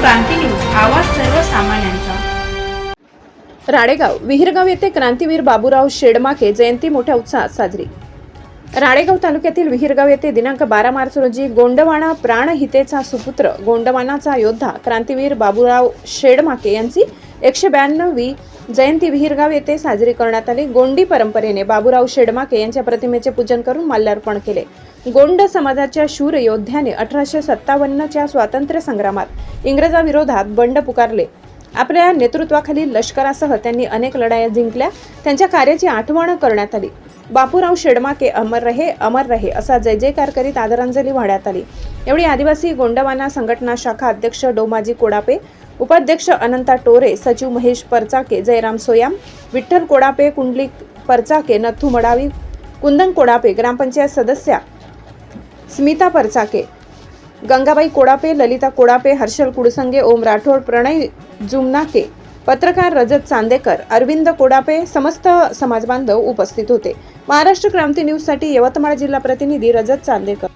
क्रांती news आवाज सर्वसामान्यांचा. राडेगाव विहिरगाव येथे क्रांतीवीर बाबूराव शेडमाके जयंती मोठ्या उत्साहात साजरी. राडेगाव तालुक्यातील विहिरगाव येथे दिनांक बारा मार्च रोजी गोंडवाना प्राणहितेचा सुपुत्र गोंडवानाचा योद्धा क्रांतीवीर बाबूराव शेडमाके यांची एकशे ब्याण्णवी जयंती विहिरगाव येथे साजरी करण्यात आली. गोंडी परंपरेने बाबूराव शेडमाके यांच्या प्रतिमेचे पूजन करून माल्यार्पण केले. गोंड समाजाच्या शूर योद्ध्याने अठराशे सत्तावन्नच्या स्वातंत्र्य संग्रामात इंग्रजाविरोधात बंड पुकारले. आपल्या नेतृत्वाखाली लष्करासह त्यांनी अनेक लढाया जिंकल्या. त्यांच्या कार्याची आठवण करण्यात आली. बापूराव शेडमाके अमर रहे अमर रहे असा जय जयकार करीत आदरांजली वाहण्यात आली. एवढी आदिवासी गोंडवाना संघटना शाखा अध्यक्ष डोमाजी कोडापे उपाध्यक्ष अनंता टोरे सचिव महेश परचाके जयराम सोयाम विठ्ठल कोडापे कुंडलिक परचाके नथू मडावी कुंदन कोडापे ग्रामपंचायत सदस्या स्मिता परचाके गंगाबाई कोडापे ललिता कोडापे हर्षल कुडसंगे ओम राठोड प्रणय जुमनाके पत्रकार रजत चांदेकर अरविंद कोडापे समस्त समाजबांधव उपस्थित होते. महाराष्ट्र क्रांती न्यूजसाठी यवतमाळ जिल्हा प्रतिनिधी रजत चांदेकर.